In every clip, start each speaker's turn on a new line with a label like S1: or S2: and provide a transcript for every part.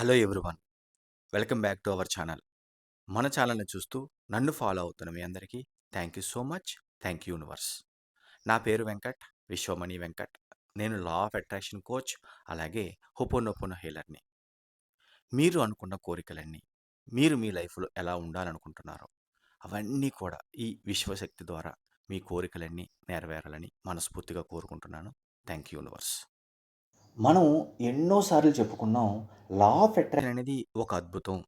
S1: Hello everyone. Welcome back to our channel. మన ఛానల్ని చూస్తూ నన్ను ఫాలో అవుతున్న మీ అందరికీ thank you so much. Thank you universe. నా పేరు వెంకట్ విశ్వమణి వెంకట్. నేను లా ఆఫ్ అట్రాక్షన్ కోచ్ అలాగే హుపోనొపోనో హీలర్ని. మీరు అనుకున్న కోరికలన్నీ మీరు మీ లైఫ్లో ఎలా ఉండాలనుకుంటున్నారో అవన్నీ కూడా ఈ విశ్వశక్తి ద్వారా మీ కోరికలన్నీ నెరవేరాలని మనస్ఫూర్తిగా కోరుకుంటున్నాను. Thank you universe. మనం ఎన్నోసార్లు చెప్పుకున్నాం లా ఆఫ్ అట్రాక్షన్ అనేది ఒక అద్భుతం.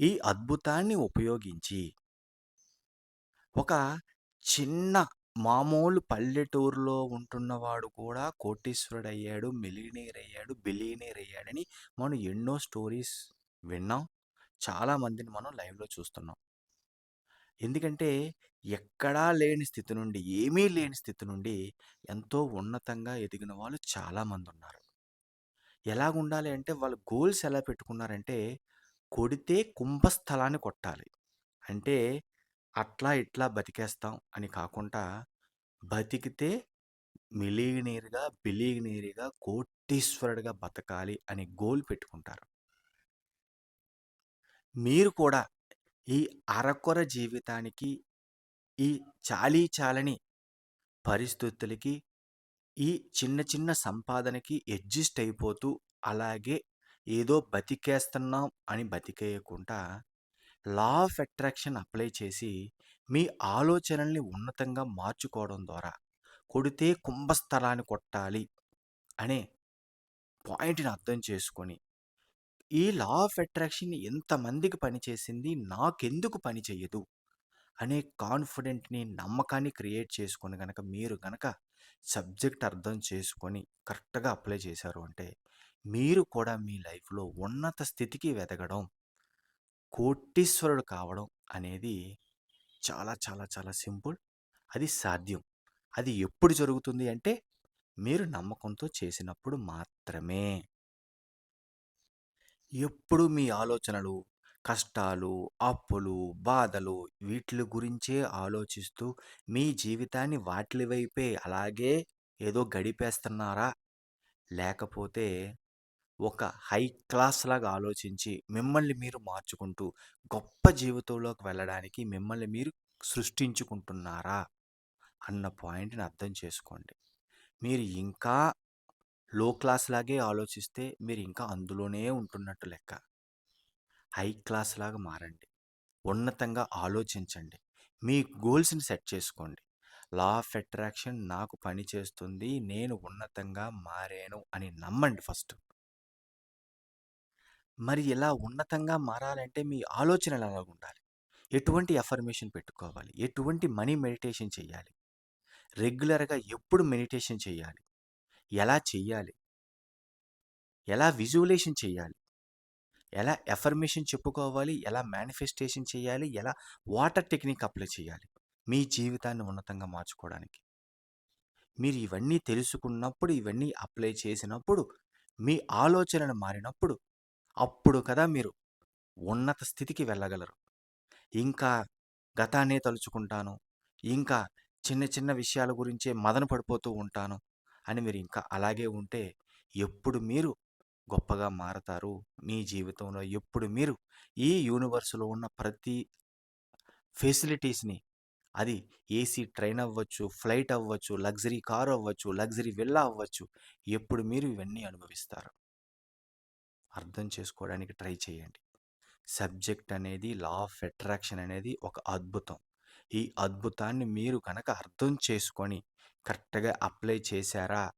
S1: ఈ అద్భుతాన్ని ఉపయోగించి ఒక చిన్న మామూలు పల్లెటూరులో ఉంటున్నవాడు కూడా కోటీశ్వరుడు అయ్యాడు మిలినీర్ అయ్యాడు బిలీనీర్ అయ్యాడని మనం ఎన్నో స్టోరీస్ విన్నాం. చాలా మందిని మనం లైవ్లో చూస్తున్నాం. ఎందుకంటే ఎక్కడా లేని స్థితి నుండి ఏమీ లేని స్థితి నుండి ఎంతో ఉన్నతంగా ఎదిగిన వాళ్ళు చాలామంది ఉన్నారు. ఎలాగుండాలి అంటే వాళ్ళు గోల్స్ ఎలా పెట్టుకున్నారంటే కొడితే కుంభస్థలాన్ని కొట్టాలి. అంటే అట్లా ఇట్లా బతికేస్తాం అని కాకుండా బతికితే మిలియనీర్గా బిలియనీర్గా కోటీశ్వరుడిగా బతకాలి అని గోల్ పెట్టుకుంటారు. మీరు కూడా ఈ అరకొర జీవితానికి ఈ చాలీ చాలని పరిస్థితులకి ఈ చిన్న చిన్న సంపాదనకి అడ్జస్ట్ అయిపోతూ అలాగే ఏదో బతికేస్తున్నాం అని బతికేయకుండా లా ఆఫ్ అట్రాక్షన్ అప్లై చేసి మీ ఆలోచనల్ని ఉన్నతంగా మార్చుకోవడం ద్వారా కొడితే కుంభస్థలాన్ని కొట్టాలి అనే పాయింట్ని అర్థం చేసుకొని ఈ లా ఆఫ్ అట్రాక్షన్ ఎంతమందికి పనిచేసింది నాకెందుకు పని చెయ్యదు? అనే కాన్ఫిడెంట్ని నమ్మకాన్ని క్రియేట్ చేసుకొని గనక మీరు గనక సబ్జెక్ట్ అర్థం చేసుకొని కరెక్ట్గా అప్లై చేశారు అంటే మీరు కూడా మీ లైఫ్లో ఉన్నత స్థితికి వెదగడం కోటీశ్వరుడు కావడం అనేది చాలా చాలా చాలా సింపుల్. అది సాధ్యం. అది ఎప్పుడు జరుగుతుంది అంటే మీరు నమ్మకంతో చేసినప్పుడు మాత్రమే. ఎప్పుడు మీ ఆలోచనలు కష్టాలు అప్పులు బాధలు వీటి గురించే ఆలోచిస్తూ మీ జీవితాన్ని వాటి వైపే అలాగే ఏదో గడిపేస్తున్నారా? లేకపోతే ఒక హై క్లాస్ లాగా ఆలోచించి మిమ్మల్ని మీరు మార్చుకుంటూ గొప్ప జీవితంలోకి వెళ్ళడానికి మిమ్మల్ని మీరు సృష్టించుకుంటున్నారా? అన్న పాయింట్ని అర్థం చేసుకోండి. మీరు ఇంకా లో క్లాస్ లాగే ఆలోచిస్తే మీరు ఇంకా అందులోనే ఉంటున్నట్టు లెక్క. హై క్లాస్ లాగా మారండి. ఉన్నతంగా ఆలోచించండి. మీ గోల్స్ని సెట్ చేసుకోండి. లా ఆఫ్ అట్రాక్షన్ నాకు పని చేస్తుంది. నేను ఉన్నతంగా మారాను అని నమ్మండి ఫస్ట్. మరి ఇలా ఉన్నతంగా మారాలంటే మీ ఆలోచనలు ఎలా ఉండాలి? ఎటువంటి అఫర్మేషన్ పెట్టుకోవాలి? ఎటువంటి మనీ మెడిటేషన్ చేయాలి? రెగ్యులర్గా ఎప్పుడు మెడిటేషన్ చేయాలి? ఎలా చెయ్యాలి? ఎలా విజువలేషన్ చేయాలి ఎలా ఎఫర్మేషన్ చెప్పుకోవాలి? ఎలా మేనిఫెస్టేషన్ చేయాలి ఎలా వాటర్ టెక్నిక్ అప్లై చేయాలి మీ జీవితాన్ని ఉన్నతంగా మార్చుకోవడానికి. మీరు ఇవన్నీ తెలుసుకున్నప్పుడు ఇవన్నీ అప్లై చేసినప్పుడు మీ ఆలోచనలు మారినప్పుడు అప్పుడు కదా మీరు ఉన్నత స్థితికి వెళ్ళగలరు. ఇంకా గతాన్నే తలుచుకుంటాను. ఇంకా చిన్న చిన్న విషయాల గురించే మదన పడిపోతూ ఉంటాను. అని మీరు ఇంకా అలాగే ఉంటే ఎప్పుడు మీరు గొప్పగా మారతారు మీ జీవితంలో? ఎప్పుడు మీరు ఈ యూనివర్స్లో ఉన్న ప్రతి ఫెసిలిటీస్ని అది ఏసీ ట్రైన్ అవ్వచ్చు ఫ్లైట్ అవ్వచ్చు లగ్జరీ కారు అవ్వచ్చు లగ్జరీ విల్లా అవ్వచ్చు ఎప్పుడు మీరు ఇవన్నీ అనుభవిస్తారు? అర్థం చేసుకోవడానికి ట్రై చేయండి. సబ్జెక్ట్ అనేది లా ఆఫ్ అట్రాక్షన్ అనేది ఒక అద్భుతం. ఈ అద్భుతాన్ని మీరు కనుక అర్థం చేసుకొని కరెక్ట్గా అప్లై చేశారా?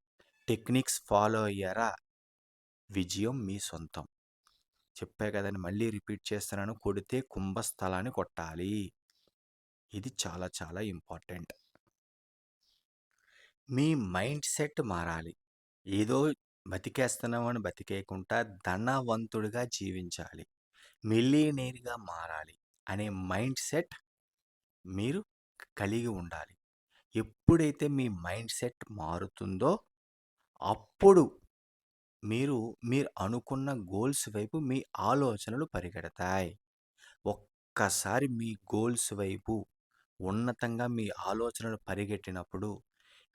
S1: టెక్నిక్స్ ఫాలో అయ్యారా? విజయం మీ సొంతం. చెప్పే కదండి మళ్ళీ రిపీట్ చేస్తున్నాను. కొడితే కుంభస్థలాన్ని కొట్టాలి. ఇది చాలా చాలా ఇంపార్టెంట్. మీ మైండ్ సెట్ మారాలి. ఏదో బతికేస్తున్నామని బతికేయకుండా ధనవంతుడిగా జీవించాలి. మిలియనీర్గా మారాలి అనే మైండ్ సెట్ మీరు కలిగి ఉండాలి ఎప్పుడైతే మీ మైండ్ సెట్ మారుతుందో అప్పుడు మీరు మీరు అనుకున్న గోల్స్ వైపు మీ ఆలోచనలు పరిగెడతాయి ఒక్కసారి మీ గోల్స్ వైపు ఉన్నతంగా మీ ఆలోచనలు పరిగెట్టినప్పుడు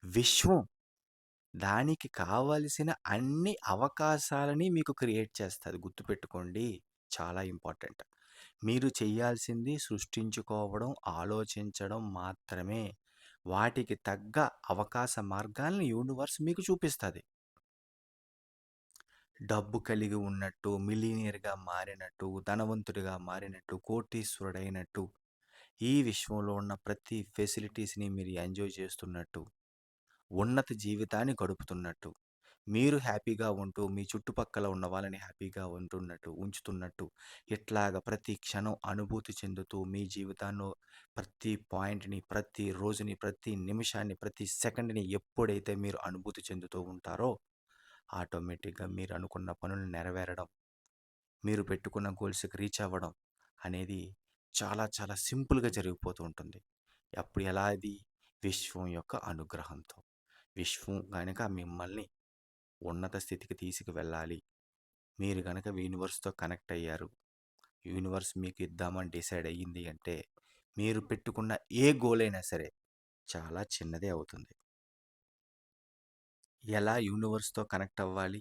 S1: విశ్వం దానికి కావలసిన అన్ని అవకాశాలని మీకు క్రియేట్ చేస్తది. గుర్తుపెట్టుకోండి. చాలా ఇంపార్టెంట్. మీరు చేయాల్సింది సృష్టించుకోవడం, ఆలోచించడం మాత్రమే. వాటికి తగ్గ అవకాశ మార్గాల్ని యూనివర్స్ మీకు చూపిస్తుంది డబ్బు కలిగి ఉన్నట్టు, మిలీనియర్గా మారినట్టు, ధనవంతుడిగా మారినట్టు, కోటీశ్వరుడైనట్టు, ఈ విశ్వంలో ఉన్న ప్రతి ఫెసిలిటీస్‌ని మీరు ఎంజాయ్ చేస్తున్నట్టు, ఉన్నత జీవితాన్ని గడుపుతున్నట్టు, మీరు హ్యాపీగా ఉంటూ, మీ చుట్టుపక్కల ఉన్న వాళ్ళని హ్యాపీగా ఉంటున్నట్టు ఉంచుతున్నట్టు, ఇట్లాగ ప్రతి క్షణం అనుభూతి చెందుతూ, మీ జీవితాన్ని ప్రతి పాయింట్‌ని, ప్రతి రోజుని, ప్రతి నిమిషాన్ని, ప్రతి సెకండ్‌ని ఎప్పుడైతే మీరు అనుభూతి చెందుతూ ఉంటారో, ఆటోమేటిక్‌గా మీరు అనుకున్న పనులు నెరవేరడం, మీరు పెట్టుకున్న గోల్స్‌కి రీచ్ అవ్వడం అనేది చాలా చాలా సింపుల్‌గా జరిగిపోతూ ఉంటుంది. అప్పుడు ఎలా అది? విశ్వం యొక్క అనుగ్రహంతో. విశ్వం గనక మిమ్మల్ని ఉన్నత స్థితికి తీసుకువెళ్ళాలి. మీరు గనక యూనివర్స్‌తో కనెక్ట్ అయ్యారు. యూనివర్స్ మీకు ఇద్దామని డిసైడ్ అయ్యింది అంటే, మీరు పెట్టుకున్న ఏ గోల్ అయినా సరే చాలా చిన్నదే అవుతుంది. ఎలా యూనివర్స్‌తో కనెక్ట్ అవ్వాలి?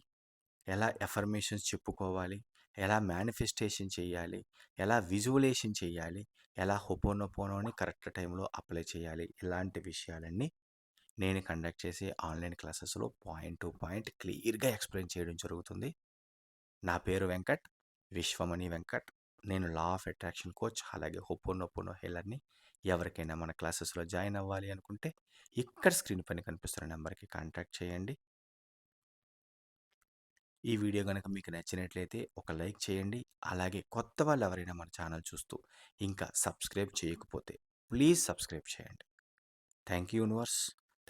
S1: ఎలా ఎఫర్మేషన్స్ చెప్పుకోవాలి? ఎలా మేనిఫెస్టేషన్ చేయాలి? ఎలా విజువలేషన్ చేయాలి? ఎలా హొపోనొపోనోని కరెక్ట్ టైంలో అప్లై చేయాలి? ఇలాంటి విషయాలన్నీ నేను కండక్ట్ చేసే ఆన్‌లైన్ క్లాసెస్‌లో పాయింట్ టు పాయింట్ క్లియర్‌గా ఎక్స్‌ప్లెయిన్ చేయడం జరుగుతుంది. నా పేరు వెంకట్. విశ్వమణి వెంకట్. నేను లా ఆఫ్ అట్రాక్షన్ కోచ్. అలాగే హొపోనొపోనో హెలర్ని ఎవరికైనా మన క్లాసెస్‌లో జాయిన్ అవ్వాలి అనుకుంటే, ఇక్కడ స్క్రీన్ పైన కనిపిస్తున్న నెంబర్‌కి కాంటాక్ట్ చేయండి. ఈ వీడియో గనక మీకు నచ్చినట్లయితే ఒక లైక్ చేయండి. అలాగే కొత్త వాళ్ళు ఎవరైనా మన ఛానల్ చూస్తూ ఇంకా సబ్స్క్రైబ్ చేయకపోతే ప్లీజ్ సబ్స్క్రైబ్ చేయండి. Thank you universe.